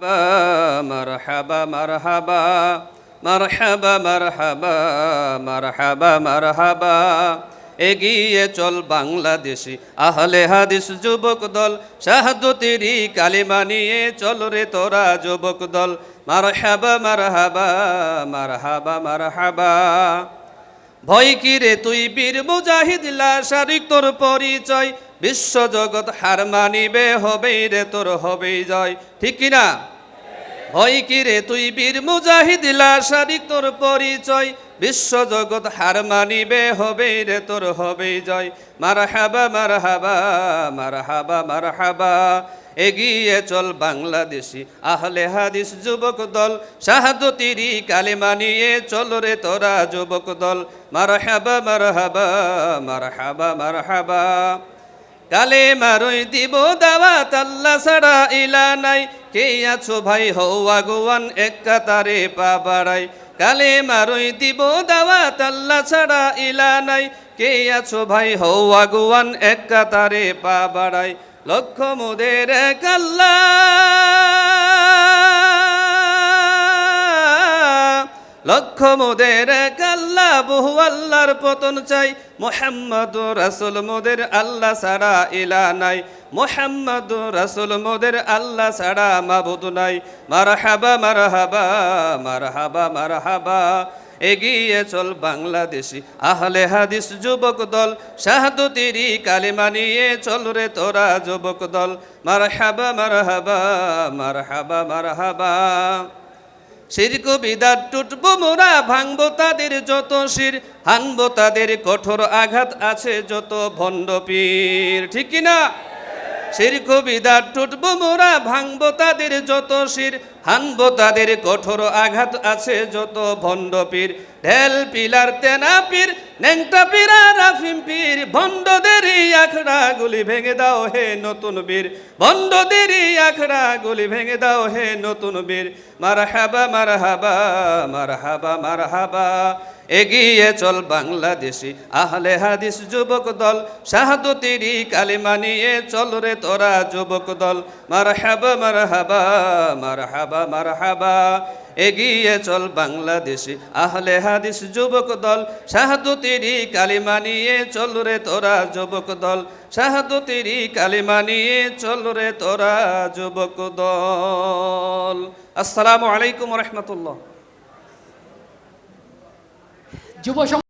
মারহাবা মারহাবা মারহাবা মারহাবা মারহাবা মারহাবা এগিয়ে চল বাংলাদেশি আহলে হাদিস যুবক দল। শাহাদতেরি কালিমা নিয়ে চল রে তোরা যুবক দল। মারহাবা মারহাবা মারহাবা মারহাবা। ভয় কি রে তুই বীর মুজাহিদ, লাশারিক তোর পরিচয়। বিশ্ব জগৎ হার মানিবে, হবেই রে তোর, হবেই জয়। ঠিক কি না ভয় কি রে তুই বীর মুজাহিদ, লাশারিক তোর পরিচয়? বিশ্ব জগৎ হার মানিবে, হবেই রে তোর, হবেই জয়। মারহাবা মারহাবা মারহাবা মারহাবা। এগিয়ে চল বাংলাদেশি আহলে হাদিস যুবক দল। শাহাদতিরি কালিমা মানিয়ে চল রে তোরা যুবক দল। মারহাবা মারহাবা মারহাবা মারহাবা। কালে মারই দিব দাওয়াত, আল্লাহ ছাড়া ইলা নাই। কে আছো ভাই হও আগুয়ান, এক কাতারে পা বাড়াই। কালে মারই দিব দাওয়াত, আল্লাহ ছাড়া ইলা নাই। কে আছো ভাই হও আগুয়ান, এক কাতারে পা বাড়াই। লক্ষ মুদের এক আল্লাহ। লক্ষ মোদের কাল্লা বহু আল্লাহর পতন চাই। মোহাম্মদ রাসুল মোদের আল্লাহ ছাড়া ইলা নাই। মোহাম্মদ রাসুল মোদের আল্লাহ ছাড়া মাবুদ নাই। মারহাবা মারহাবা মারহাবা মারহাবা। এগিয়ে চল বাংলাদেশি আহলে হাদিস যুবক দল। শাহাদতিরি কালিমা নিয়ে চল রে তোরা যুবক দল। মারহাবা মারহাবা মারহাবা মারহাবা। শিরক বিদাত টুটবো, মোরা ভাঙবো তাদের যত শির, হানবো তাদের কঠোর আঘাত আছে যত ভণ্ড পীর। ঠিক কি না? শিরক বিদাত টুটবো, মোরা ভাঙবো তাদের যত শির, হানবো তাদের কঠোর আঘাত আছে যত ভণ্ড পীর। ঢেল পিলার, তেনা পীর, ন্যাংটা পীরা রাফিম পীর ভণ্ডদের গুলি ভেঙে দাও হে নতুন বীর। ভণ্ডদের আখড়া গুলি ভেঙে দাও হে নতুন বীর। মার হাবা মার হাবা মার হাবা মারহাবা মারহাবা। এগিয়ে চল বাংলাদেশি। আহলে হাদিস যুবক দল, শাহাদতিরি কালিমা নিয়ে চল রে তোরা যুবক দল। মারহাবা মারহাবা মারহাবা মারহাবা। এগিয়ে চল বাংলাদেশি। আহলে হাদিস যুবক দল, শাহাদতিরি কালিমা নিয়ে চল রে তোরা যুবক দল। শাহাদতিরি কালিমা নিয়ে চল রে তোরা যুবক দল। আসসালামু আলাইকুম রহমতুল্লাহ। 直播生